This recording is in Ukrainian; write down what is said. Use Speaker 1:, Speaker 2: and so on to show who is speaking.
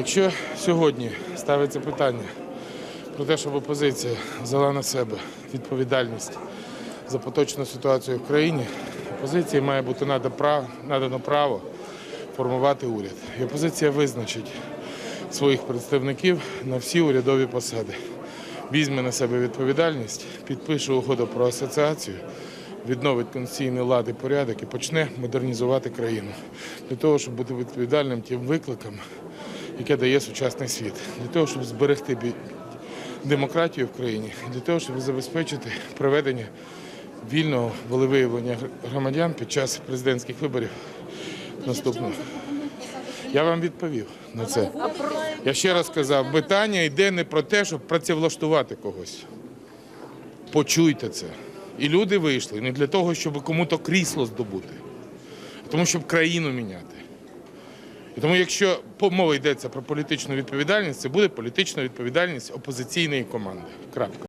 Speaker 1: Якщо сьогодні ставиться питання про те, щоб опозиція взяла на себе відповідальність за поточну ситуацію в країні, опозиції має бути надано право формувати уряд. І опозиція визначить своїх представників на всі урядові посади. Візьме на себе відповідальність, підпише угоду про асоціацію, відновить конституційний лад і порядок і почне модернізувати країну для того, щоб бути відповідальним тим викликам, яке дає сучасний світ, для того, щоб зберегти демократію в країні, для того, щоб забезпечити проведення вільного волевиявлення громадян під час президентських виборів наступного. Я вам відповів на це. Я ще раз сказав, питання йде не про те, щоб працевлаштувати когось. Почуйте це. І люди вийшли не для того, щоб кому-то крісло здобути, а тому, щоб країну міняти. І тому, якщо мова йдеться про політичну відповідальність, це буде політична відповідальність опозиційної команди. Крапка.